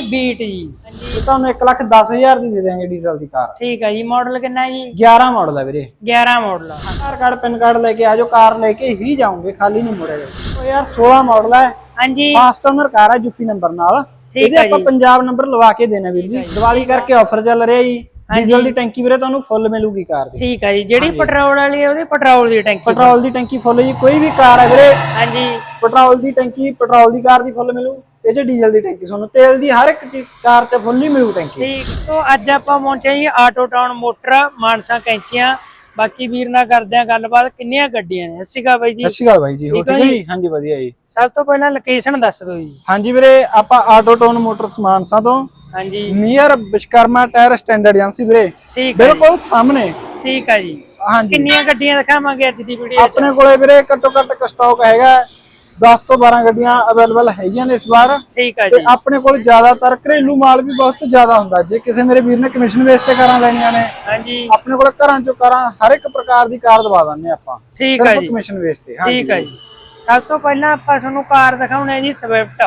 Beat ਜੀ। ਇਹ ਤੁਹਾਨੂੰ 1 ਲੱਖ 10000 ਦੀ ਦੇ ਦਾਂਗੇ ਡੀਜ਼ਲ ਦੀ ਕਾਰ। ਠੀਕ ਹੈ ਜੀ ਮਾਡਲ ਕਿੰਨਾ ਜੀ? 11 ਮਾਡਲ ਹੈ ਵੀਰੇ। 11 ਮਾਡਲ ਆ। ਆਧਾਰ ਕਾਰਡ ਪੈਨ ਕਾਰਡ ਲੈ ਕੇ ਆਜੋ ਕਾਰ ਲੈ ਕੇ ਹੀ ਜਾਓਗੇ ਖਾਲੀ ਨਹੀਂ ਮੁੜੇਗਾ। ਉਹ ਯਾਰ 16 ਮਾਡਲ ਹੈ ਹਾਂਜੀ। ਫਾਸਟ ਓਨਰ ਕਾਰ ਹੈ ਯੂਪੀ ਨੰਬਰ ਨਾਲ। ਇਹਦੇ ਹੈ ਆਪਾਂ ਜੀ। ਪੰਜਾਬ ਨੰਬਰ ਲਵਾ ਕੇ ਦੇਣਾ ਵੀਰ ਜੀ। ਦੀਵਾਲੀ ਕਰਕੇ ਆਫਰ ਚੱਲ ਰਿਹਾ ਜੀ। ਡੀਜ਼ਲ ਦੀ ਟੈਂਕੀ ਵੀਰੇ ਤੁਹਾਨੂੰ ਫੁੱਲ ਮਿਲੂਗੀ ਕਾਰ ਦੀ। ਠੀਕ ਹੈ ਜੀ। ਜਿਹੜੀ ਪੈਟਰੋਲ ਵਾਲੀ ਹੈ ਉਹਦੀ ਪੈਟਰੋਲ ਦੀ ਟੈਂਕੀ ਪੈਟਰੋਲ ਦੀ ਟੈਂਕੀ ਫੁੱਲ ਜੀ। ਕੋਈ ਵੀ ਕਾਰ ਹੈ ਵੀਰੇ। ਹਾਂਜੀ। ਪੈਟਰੋਲ ਦੀ ਟੈਂਕੀ ਪੈਟਰੋਲ ਦੀ ਕਾਰ ਦੀ ਫੁੱਲ ਮਿਲੂ। ਇਹ ਚ ਡੀਜ਼ਲ ਦੀ ਟੈਂਕੀ ਤੁਹਾਨੂੰ ਤੇਲ ਦੀ ਹਰ ਇੱਕ ਚੀਜ਼ ਕਾਰ ਚ ਫੁੱਲ ਮਿਲੂ ਟੈਂਕੀ। ਠੀਕ ਤੋਂ ਅੱਜ ਆਪਾਂ ਪਹੁੰਚੇ ਜੀ auto town motor Mansa Kainchian. ਬਾਕੀ ਵੀਰ ਨਾਲ ਕਰਦੇ ਆ ਗੱਲਬਾਤ ਕਿੰਨੀਆਂ ਗੱਡੀਆਂ ਨੇ? ਅਕਾਲ ਬਾਈ ਜੀ। ਸਤਿ ਸ਼੍ਰੀ ਅਕਾਲ ਬਾਈ ਜੀ ਹੋ ਠੀਕ ਠੀਕ ਹੋ ਜੀ? ਜੀ? ਹਾਂਜੀ ਵਧੀਆ ਜੀ। ਸਭ ਤੋਂ ਪਹਿਲਾਂ ਲੋਕੇਸ਼ਨ ਦੱਸ ਦਿਓ ਜੀ। ਹਾਂਜੀ ਵੀਰੇ ਆਪਾਂ ਆਟੋ ਟੋਨ ਮੋਟਰਸ ਮਾਨਸਾ ਤੋਂ ਹਾਂਜੀ। Near Vishkarma tyre standard agency ਵੀਰੇ। ਠੀਕ ਹੈ ਬਿਲਕੁਲ ਸਾਹਮਣੇ। ਠੀਕ ਹੈ ਜੀ। ਹਾਂਜੀ। ਕਿੰਨੀਆਂ ਗੱਡੀਆਂ ਦਿਖਾਵਾਂਗੇ ਅੱਜ ਦੀ ਵੀਡੀਓ ਆਪਣੇ ਕੋਲੇ ਵੀਰੇ ਘੱਟੋ ਘੱਟ ਸਟਾਕ ਹੈਗਾ। 10 ਤੋਂ 12 ਗੱਡੀਆਂ ਅਵੇਲੇਬਲ ਹੈਗੀਆਂ ਨੇ ਇਸ ਵਾਰ। ਠੀਕ ਹੈ ਤੇ ਜੀ। ਆਪਣੇ ਕੋਲ ਜ਼ਿਆਦਾਤਰ ਘਰੇਲੂ ਮਾਲ ਵੀ ਬਹੁਤ ਜ਼ਿਆਦਾ ਹੁੰਦਾ। ਜੇ ਕਿਸੇ ਮੇਰੇ ਵੀਰ ਨੇ ਕਮਿਸ਼ਨ ਬੇਸ ਤੇ ਕਾਰਾਂ ਲੈਣੀਆਂ ਨੇ ਹਾਂਜੀ। ਆਪਣੇ ਕੋਲ ਘਰਾਂ ਚੋਂ ਕਾਰਾਂ ਹਰ ਇੱਕ ਪ੍ਰਕਾਰ ਦੀ ਕਾਰ ਦਵਾ ਦਿੰਦੇ ਆਪਾਂ। ਠੀਕ ਹੈ ਜੀ। ਕਮਿਸ਼ਨ ਬੇਸ ਤੇ ਠੀਕ ਹੈ ਜੀ। ਸਭ ਤੋਂ ਪਹਿਲਾਂ ਆਪਾਂ ਤੁਹਾਨੂੰ ਕਾਰ ਦਿਖਾਉਣਾ ਹੈ ਜੀ ਸਵਿਫਟ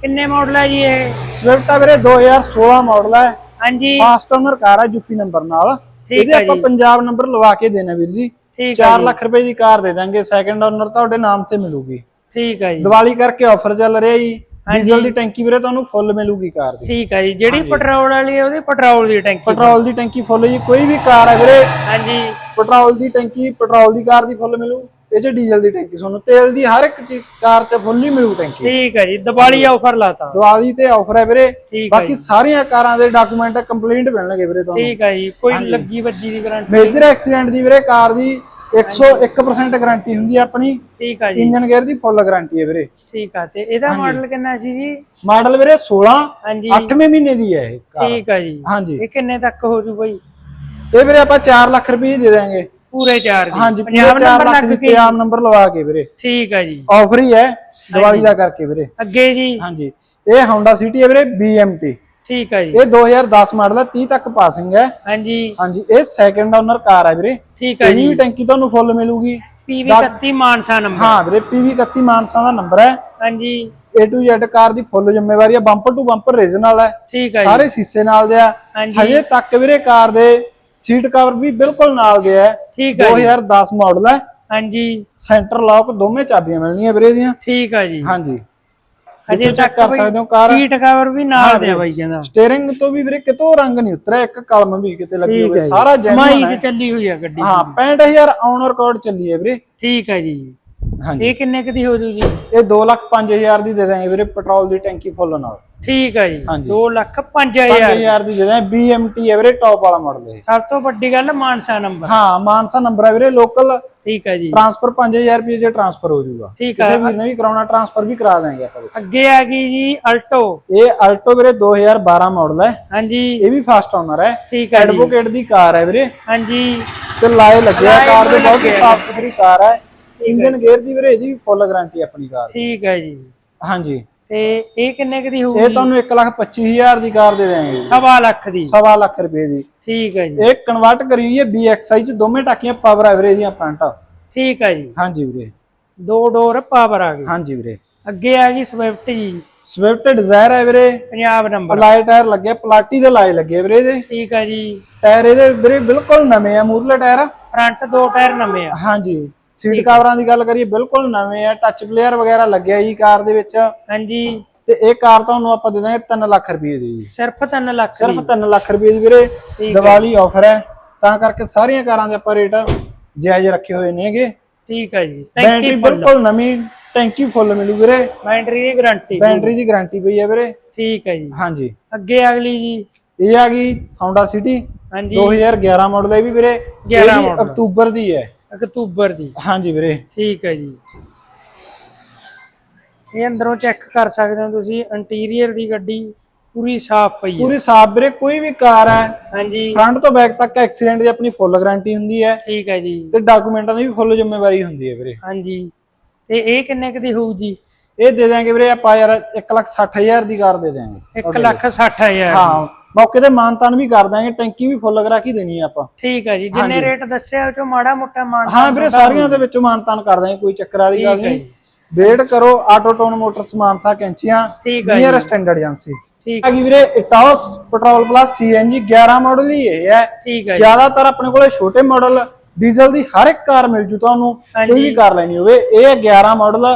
ਕਿੰਨੇ ਮਾਡਲ ਹੈ ਜੀ ਇਹ? ਸਵਿਫਟ ਆ ਵੀਰੇ 2016 ਮਾਡਲ ਹੈ ਹਾਂਜੀ। ਫਾਸਟ ਓਨਰ ਕਾਰ ਹੈ ਯੂਪੀ ਨੰਬਰ ਨਾਲ। ਇਹਦੇ ਹੈ ਆਪਾਂ। ਪੰਜਾਬ ਨੰਬਰ ਲਵਾ ਕੇ ਦੇਣਾ ਵੀਰ ਜੀ। ਠੀਕ ਹੈ 4 ਲੱਖ ਰੁਪਏ ਦੀ ਕਾਰ ਦੇ ਦਾਂਗੇ। ਸੈਕੰਡ ਓਨਰ ਤੁਹਾਡੇ ਨਾਮ ਤੇ ਮਿਲੂਗੀ। ਠੀਕ ਹੈ ਜੀ। ਦੀਵਾਲੀ ਕਰਕੇ ਆਫਰ ਚੱਲ ਰਿਹਾ ਜੀ। ਡੀਜ਼ਲ ਦੀ ਟੈਂਕੀ ਵੀਰੇ ਤੁਹਾਨੂੰ ਫੁੱਲ ਮਿਲੂਗੀ ਕਾਰ ਦੀ। ਠੀਕ ਹੈ ਜੀ ਜਿਹੜੀ ਪੈਟਰੋਲ ਵਾਲੀ ਹੈ ਉਹਦੀ ਪੈਟਰੋਲ ਦੀ ਟੈਂਕੀ ਪੈਟਰੋਲ ਦੀ ਟੈਂਕੀ ਫੁੱਲ ਜੀ ਕੋਈ ਵੀ ਕਾਰ ਹੈ ਵੀਰੇ। ਹਾਂਜੀ। ਪੈਟਰੋਲ ਦੀ ਟੈਂਕੀ ਪੈਟਰੋਲ ਦੀ ਕਾਰ ਦੀ ਫੁੱਲ ਮਿਲੂ। ਇਹ ਚ ਡੀਜ਼ਲ ਦੀ ਟੈਂਕੀ ਤੁਹਾਨੂੰ ਤੇਲ ਦੀ ਹਰ ਇੱਕ ਚੀਜ਼ ਕਾਰ ਚ ਫੁੱਲ ਹੀ ਮਿਲੂ ਟੈਂਕੀ। ਠੀਕ ਹੈ ਜੀ ਦੀਵਾਲੀ ਆਫਰ ਲਾਤਾ। ਦੀਵਾਲੀ ਤੇ ਆਫਰ ਹੈ ਵੀਰੇ। ਬਾਕੀ ਸਾਰੀਆਂ ਕਾਰਾਂ ਦੇ ਡਾਕੂਮੈਂਟ ਕੰਪਲੀਟ ਮਿਲਣਗੇ ਵੀਰੇ ਤੁਹਾਨੂੰ। ਠੀਕ ਹੈ ਜੀ ਕੋਈ ਲੱਗੀ ਵੱਜੀ ਦੀ ਗਾਰੰਟੀ ਮੇਜਰ ਐਕਸੀਡੈਂਟ ਦੀ ਵੀਰੇ ਕਾਰ ਦੀ 101% ਗਾਰੰਟੀ ਹੁੰਦੀ ਹੈ ਆਪਣੀ। ਠੀਕ ਹੈ ਜੀ। ਇੰਜਨ ਗੇਅਰ ਦੀ ਫੁੱਲ ਗਾਰੰਟੀ ਹੈ ਵੀਰੇ। ਠੀਕ ਹੈ ਤੇ ਇਹਦਾ ਮਾਡਲ ਕਿੰਨਾ ਸੀ ਜੀ? ਮਾਡਲ ਵੀਰੇ 16 ਹਾਂਜੀ। 8ਵੇਂ ਮਹੀਨੇ ਦੀ ਹੈ ਇਹ ਕਾਰ। ਠੀਕ ਹੈ ਜੀ। ਹਾਂਜੀ। ਇਹ ਕਿੰਨੇ ਤੱਕ ਹੋ ਜੂ ਬਾਈ? ਇਹ ਵੀਰੇ ਆਪਾਂ 4 ਲੱਖ ਰੁਪਏ ਦੇ ਦਾਂਗੇ ਪੂਰੇ ਚਾਰ ਦੀ। ਹਾਂਜੀ ਪੰਜਾਬ 4 ਨੰਬਰ ਲੱਖ ਲੱਗ ਦੀ ਕੇ ਪੰਜਾਬ ਨੰਬਰ ਲਵਾ ਕੇ ਵੀਰੇ। ਠੀਕ ਹੈ ਜੀ। ਆਫਰ ਹੀ ਹੈ ਦੀਵਾਲੀ ਦਾ ਕਰਕੇ ਵੀਰੇ। ਅੱਗੇ ਜੀ। ਹਾਂਜੀ। ਇਹ Honda City ਹੈ ਵੀਰੇ BMT ਠੀਕ ਹੈ ਜੀ। ਇਹ 2010 ਮਾਡਲ ਹੈ 30 ਤੱਕ ਪਾਸਿੰਗ ਹੈ। ਹਾਂਜੀ। ਹਾਂਜੀ ਇਹ ਸੈਕੰਡ ਓਨਰ ਕਾਰ ਹੈ ਵੀਰੇ। ਠੀਕ ਹੈ ਇਹਦੀ ਜੀ। ਵੀ ਟੈਂਕੀ ਤੁਹਾਨੂੰ ਫੁੱਲ ਮਿਲੂਗੀ। ਪੀਵੀ 31 ਮਾਨਸਾ ਨੰਬਰ ਹਾਂ ਵੀਰੇ PV 31 ਮਾਨਸਾ ਦਾ ਨੰਬਰ ਹੈ। ਹਾਂਜੀ। A to Z ਕਾਰ ਦੀ ਫੁੱਲ ਜ਼ਿੰਮੇਵਾਰੀ ਹੈ ਬੰਪਰ ਟੂ ਬੰਪਰ ਰੀਜਨਲ ਹੈ। ਠੀਕ ਹੈ ਸਾਰੇ ਸੀਸੇ ਨਾਲ ਦੇ ਆ। ਹਾਂਜੀ। ਤੱਕ ਵੀਰੇ ਕਾਰ ਦੇ ਸੀਟ ਕਵਰ ਵੀ ਬਿਲਕੁਲ ਨਾਲ ਦੇ ਹੈ ਠੀਕ ਹੈ ਜੀ। 2010 ਮਾਡਲ ਹੈ। ਹਾਂਜੀ। ਸੈਂਟਰ ਲੌਕ ਦੋਵੇਂ ਚਾਬੀਆਂ ਮਿਲਣੀਆਂ ਵੀਰੇ ਦੀਆਂ ਠੀਕ ਹੈ ਜੀ। ਹਾਂਜੀ। ਚੈੱਕ ਤੱਕ ਕਰ ਸਕਦੇ ਹੋ ਕਾਰ ਸੀਟ ਕਵਰ ਵੀ ਨਾਲ ਦੇ ਬਾਈ ਕਹਿੰਦਾ। ਸਟੀਅਰਿੰਗ ਤੋਂ ਵੀ ਵੀਰੇ ਕਿਤੋਂ ਰੰਗ ਨਹੀਂ ਉਤਰਿਆ ਇੱਕ ਕਲਮ ਵੀ ਕਿਤੇ ਲੱਗੀ ਹੋਵੇ ਸਾਰਾ ਸਮਾਈ ਜੈਨੂਨ ਹੈ। ਚ ਚੱਲੀ ਹੋਈ ਆ ਗੱਡੀ ਹਾਂ 65000 ਔਨ ਰਿਕਾਰਡ ਚੱਲੀ ਹੈ ਵੀਰੇ। ਠੀਕ ਹੈ ਜੀ। ਹਾਂਜੀ। ਇਹ ਕਿੰਨੇ ਕੁ ਦੀ ਹੋ ਜੂ ਜੀ ਇਹ 2 ਲੱਖ 5000 ਦੀ ਦੇ ਦਾਂਗੇ ਵੀਰੇ ਪੈਟਰੋਲ ਦੀ ਟੈਂਕੀ ਫੁੱਲ ਨਾਲ। ਠੀਕ ਹੈ ਜੀ। ਹਾਂਜੀ। 2 ਲੱਖ 5000 5000 ਦੀ ਦੇ ਦਾਂਗੇ BMT ਹੈ ਵੀਰੇ ਟੌਪ ਵਾਲਾ ਮਾਡਲ ਹੈ ਸਭ ਤੋਂ ਵੱਡੀ ਗੱਲ ਮਾਨਸਾ ਨੰਬਰ ਹਾਂ ਮਾਨਸਾ ਨੰਬਰ ਹੈ ਵੀਰੇ ਲੋਕਲ ਠੀਕ ਹੈ ਜੀ। ਟ੍ਰਾਂਸਫਰ 5000 ਰੁਪਏ ਜੇ ਟ੍ਰਾਂਸਫਰ ਹੋ ਜਾਊਗਾ ਠੀਕ ਹੈ ਕਿਸੇ ਵੀਰ ਨੇ ਵੀ ਕਰਾਉਣਾ ਟ੍ਰਾਂਸਫਰ ਵੀ ਕਰਾ ਦਾਂਗੇ ਆਪਾਂ ਅੱਗੇ ਆ ਗਈ ਜੀ ਅਲਟੋ ਇਹ ਅਲਟੋ ਵੀਰੇ 2012 ਮਾਡਲ ਹੈ। ਹਾਂਜੀ। ਇਹ ਵੀ ਫਾਸਟ ਓਨਰ ਹੈ। ਠੀਕ ਹੈ ਜੀ। ਐਡਵੋਕੇਟ ਦੀ ਕਾਰ ਹੈ ਵੀਰੇ। ਹਾਂਜੀ। ਤੇ ਲਾਏ ਲੱਗਿਆ ਕਾਰ ਦੇ ਬਹੁਤ। ਸਾਫ਼ ਸੁਥਰੀ ਕਾਰ ਹੈ। ਇੰਜਨ ਗੇਅਰ ਦੀ ਵੀਰੇ ਇਹਦੀ ਵੀ ਫੁੱਲ ਗਾਰੰਟੀ ਆਪਣੀ ਕਾਰ ਦੀ। ਠੀਕ ਹੈ ਜੀ। ਹਾਂਜੀ। ਤੇ ਇਹ ਕਿੰਨੇ ਕੁ ਦੀ ਇਹ ਹੋਊਗੀ ਤੁਹਾਨੂੰ 125000 ਦੀ ਕਾਰ ਦੇ ਦੇਵਾਂਗੇ ਸਵਾ ਲੱਖ ਦੀ। ਸਵਾ ਲੱਖ ਰੁਪਏ ਦੀ। ਠੀਕ ਹੈ ਜੀ। ਇਹ ਕਨਵਰਟ ਕਰੀ ਹੋਈ ਹੈ BXI ਚ ਦੋਵੇਂ ਟਾਕੀਆਂ ਪਾਵਰ ਹੈ ਵੀਰੇ ਇਹਦੀਆਂ ਫਰੰਟ ਠੀਕ ਹੈ ਜੀ। ਹਾਂਜੀ ਵੀਰੇ। ਦੋ ਡੋਰ ਪਾਵਰ ਆ ਗਈ ਹਾਂਜੀ ਵੀਰੇ। ਅੱਗੇ ਆ ਗਈ ਸਵਿਫਟ ਜੀ। ਸਵਿਫਟ ਡਿਜ਼ਾਇਰ ਹੈ ਵੀਰੇ। ਪੰਜਾਬ ਨੰਬਰ ਅਲਾਈ ਟਾਇਰ ਲੱਗੇ ਪਲਾਟੀ ਦੇ ਲਾਏ ਲੱਗੇ ਵੀਰੇ ਇਹਦੇ। ਠੀਕ ਹੈ ਜੀ। ਟਾਇਰ ਇਹਦੇ ਵੀਰੇ ਬਿਲਕੁਲ ਨਵੇਂ ਆ ਮੂਰਲੇ ਟਾਇਰ ਫਰੰਟ ਦੋ ਟਾਇਰ ਨਵੇਂ ਆ। ਹਾਂਜੀ। ਸੀਟ ਕਵਰਾਂ ਦੀ ਗੱਲ ਕਰੀਏ ਬਿਲਕੁਲ ਨਵੇਂ ਆ ਟੱਚ ਪਲੇਅਰ ਵਗੈਰਾ ਲੱਗਿਆ ਜੀ ਕਾਰ ਦੇ ਵਿੱਚ। ਹਾਂਜੀ। ਤੇ ਇਹ ਕਾਰ ਤੁਹਾਨੂੰ ਆਪਾਂ ਦੇ ਦਾਂਗੇ 3 ਲੱਖ ਰੁਪਏ ਦੀ ਜੀ। ਸਿਰਫ 3 ਲੱਖ ਸਿਰਫ 3 ਲੱਖ ਰੁਪਏ ਦੀ ਵੀਰੇ ਦੀਵਾਲੀ ਆਫਰ ਹੈ। ਤਾਂ ਕਰਕੇ ਸਾਰੀਆਂ ਕਾਰਾਂ ਦੇ ਆਪਾਂ ਰੇਟ ਜਾਇਜ਼ ਰੱਖੇ ਹੋਏ ਨੇਗੇ ਠੀਕ ਹੈ ਜੀ। ਟੈਂਕੀ ਬਿਲਕੁਲ ਨਵੀਂ ਟੈਂਕੀ ਫੁੱਲ ਮਿਲੂ ਵੀਰੇ। ਬੈਟਰੀ ਦੀ ਗਾਰੰਟੀ ਬੈਟਰੀ ਦੀ ਗਾਰੰਟੀ ਪਈ ਹੈ ਵੀਰੇ। ਠੀਕ ਹੈ ਜੀ। ਹਾਂਜੀ। ਅੱਗੇ ਅਗਲੀ ਜੀ। ਇਹ ਆ ਗਈ Honda City ਹਾਂਜੀ। 2011 ਮਾਡਲ ਹੈ ਵੀ ਵੀਰੇ। 11 ਇਹ ਵੀ model। ਅਕਤੂਬਰ ਦੀ ਹੈ। ਅਕਤੂਬਰ ਦੀ। ਹਾਂਜੀ ਵੀਰੇ। ਠੀਕ ਹੈ ਜੀ। ਇਹ ਅੰਦਰੋਂ ਚੈੱਕ ਕਰ ਸਕਦੇ ਹੋ ਤੁਸੀਂ ਇੰਟੀਰੀਅਰ ਦੀ ਗੱਡੀ ਪੂਰੀ ਸਾਫ਼ ਪਈ ਹੈ। ਪੂਰੀ ਸਾਫ਼ ਵੀਰੇ ਕੋਈ ਵੀ ਕਾਰ ਹੈ ਹਾਂਜੀ। ਫਰੰਟ ਤੋਂ ਬੈਕ ਤੱਕ ਐਕਸੀਡੈਂਟ ਦੀ ਆਪਣੀ ਫੁੱਲ ਗਾਰੰਟੀ ਹੁੰਦੀ ਹੈ ਠੀਕ ਹੈ ਜੀ। ਤੇ ਡਾਕੂਮੈਂਟਾਂ ਦੀ ਵੀ ਫੁੱਲ ਜ਼ਿੰਮੇਵਾਰੀ ਹੁੰਦੀ ਹੈ ਵੀਰੇ। ਹਾਂਜੀ। ਤੇ ਇਹ ਕਿੰਨੇ ਕੁ ਦੀ ਹੋਊ ਜੀ? ਇਹ ਦੇ ਦਾਂਗੇ ਵੀਰੇ ਆਪਾਂ ਯਾਰ 160000 ਦੀ ਕਾਰ ਦੇ ਦਾਂਗੇ 1 ਲੱਖ 60000 ਹਾਂ। ਮੌਕੇ ਤੇ ਮਾਨਤਾਨ ਵੀ ਕਰ ਦਾਂਗੇ ਟੈਂਕੀ ਵੀ ਫੁੱਲ ਕਰਾ ਕੇ ਦੇਣੀ ਆ ਆਪਾਂ। ਠੀਕ ਹੈ ਜੀ ਜਿੰਨੇ ਰੇਟ ਦੱਸਿਆ ਉਹ ਚੋਂ ਮਾੜਾ ਮੋਟਾ ਮਾਨ ਹਾਂ ਵੀਰੇ ਸਾਰੀਆਂ ਦੇ ਵਿੱਚੋਂ ਮਾਨਤਾਨ ਕਰ ਦਾਂਗੇ ਕੋਈ ਚੱਕਰ ਵਾਲੀ ਗੱਲ ਨਹੀਂ। ਵੇਟ ਕਰੋ auto town motors Mansa Kainchian ਹੈ ਨੀਅਰ ਸਟੈਂਡਰਡ ਏਜੰਸੀ। ਠੀਕ ਹੈਗੀ ਵੀਰੇ Etios petrol plus CNG 11 model ਹੀ ਹੈ। ਠੀਕ ਹੈ ਜ਼ਿਆਦਾਤਰ ਆਪਣੇ ਕੋਲੇ ਛੋਟੇ ਮਾਡਲ ਡੀਜ਼ਲ ਦੀ ਹਰ ਇੱਕ ਕਾਰ ਮਿਲ ਜੂ ਤੁਹਾਨੂੰ। ਕੋਈ ਵੀ ਕਾਰ ਲੈਣੀ ਹੋਵੇ। ਇਹ ਹੈ 11 model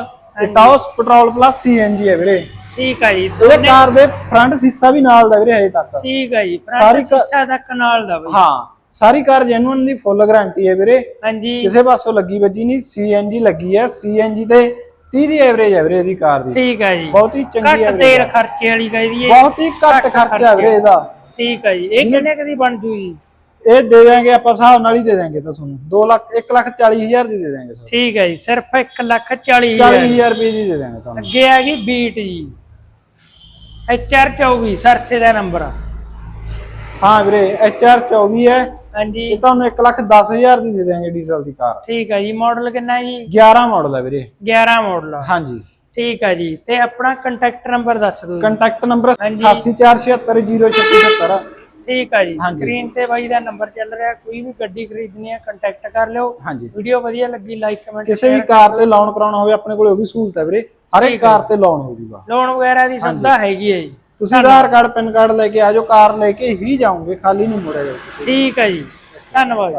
Etios petrol plus CNG ਹੈ ਵੀਰੇ। ਠੀਕ ਹੈ ਜੀ ਇਹਦੇ ਕਾਰ ਦੇ ਫਰੰਟ ਸੀਸਾ ਵੀ ਨਾਲ ਦਾ ਵੀਰੇ ਹਜੇ ਤੱਕ। ਠੀਕ ਹੈ ਜੀ ਸਾਰੀ ਸਾਰੀ ਕ- ਸਿੱਸਾ ਤੱਕ ਨਾਲ ਦਾ ਬਈ। ਹਾਂ ਸਾਰੀ ਕਾਰ ਜੈਨੂਇਨ ਦੀ ਫੁੱਲ ਗਾਰੰਟੀ ਹੈ ਵੀਰੇ। ਹਾਂਜੀ। ਕਿਸੇ ਪਾਸੋਂ ਲੱਗੀ ਵੱਜੀ ਨਹੀਂ ਸੀਐਨਜੀ ਲੱਗੀ ਹੈ ਸੀਐਨਜੀ ਤੇ 30 ਦੀ ਐਵਰੇਜ ਹੈ ਵੀਰੇ ਇਹਦੀ ਕਾਰ ਦੀ। ਠੀਕ ਹੈ ਜੀ। ਬਹੁਤ ਹੀ ਚੰਗੀ ਘੱਟ ਐਵਰੇਜ ਤੇਲ ਖਰਚੇ ਵਾਲੀ ਕਹਿੰਦੀ ਹੈ ਬਹੁਤ ਹੀ ਘੱਟ ਖਰਚਾ ਹੈ ਵੀਰੇ ਇਹਦਾ। ਠੀਕ ਹੈ ਜੀ। ਇਹ ਕਿੰਨੇ ਕਦੀ ਬਣ ਜੂ ਜੀ ਇਹ ਦੇ ਦਾਂਗੇ ਆਪਾਂ ਹਿਸਾਬ ਨਾਲ ਹੀ ਦੇ ਦਾਂਗੇ ਤਾਂ ਤੁਹਾਨੂੰ। 2 ਲੱਖ 1 ਲੱਖ 40 ਹਜ਼ਾਰ ਦੀ ਦੇ ਦਾਂਗੇ ਤੁਹਾਨੂੰ ਠੀਕ ਹੈ ਜੀ ਸਿਰਫ 1 ਲੱਖ 40 40 ਹਜ਼ਾਰ ਰੁਪਏ ਦੀ ਦੇ ਦਾਂਗੇ ਤੁਹਾਨੂੰ। ਅੱਗੇ ਆ ਗਈ ਬੀਟ ਜੀ। HR 24 ਸਰਸੇ ਦਾ ਨੰਬਰ ਹਾਂ ਵੀਰੇ HR 24 ਹੈ। ਹਾਂਜੀ। ਇਹ ਤੁਹਾਨੂੰ 1 ਲੱਖ 10 ਹਜ਼ਾਰ ਦੀ ਦੇ ਦਾਂਗੇ ਡੀਜ਼ਲ ਦੀ ਕਾਰ। ਠੀਕ ਹੈ ਜੀ ਮਾਡਲ ਕਿੰਨਾ ਜੀ? 11 ਮਾਡਲ ਹੈ ਵੀਰੇ। 11 ਮਾਡਲ ਹਾਂਜੀ। ਠੀਕ ਹੈ ਜੀ ਤੇ ਆਪਣਾ ਕੰਟੈਕਟ ਨੰਬਰ ਦੱਸ ਦਿਓ ਕੰਟੈਕਟ ਨੰਬਰ ਹਾਂਜੀ। 8847603676 ਠੀਕ ਹੈ ਜੀ। ਸਕਰੀਨ ਤੇ ਬਾਈ ਦਾ ਨੰਬਰ ਚੱਲ ਰਿਹਾ ਕੋਈ ਵੀ ਗੱਡੀ ਖਰੀਦਣੀ ਹੈ ਕੰਟੈਕਟ ਕਰ ਲਿਓ। ਵੀਡੀਓ ਵਧੀਆ ਲੱਗੀ ਲਾਈਕ ਕਮੈਂਟ ਕਿਸੇ ਵੀ ਕਾਰ ਤੇ ਲੋਨ ਕਰਾਉਣਾ ਹੋਵੇ ਆਪਣੇ ਕੋਲੇ ਉਹ ਵੀ ਸਹੂਲਤ ਹੈ ਵੀਰੇ। ਹਰ ਇੱਕ ਕਾਰ ਤੇ ਲੋਨ ਹੋ ਜੂਗਾ। ਲੋਨ ਵਗੈਰਾ ਦੀ ਸੁਵਿਧਾ ਹੈਗੀ ਹੈ ਜੀ। ਤੁਸੀਂ ਆਧਾਰ ਕਾਰਡ ਪੈਨ ਕਾਰਡ ਲੈ ਕੇ ਆਜੋ ਕਾਰ ਲੈ ਕੇ ਹੀ ਜਾਓਗੇ ਖਾਲੀ ਨਹੀਂ ਮੁੜਿਆ ਜਾਊਗਾ। ਠੀਕ ਹੈ ਜੀ। ਧੰਨਵਾਦ।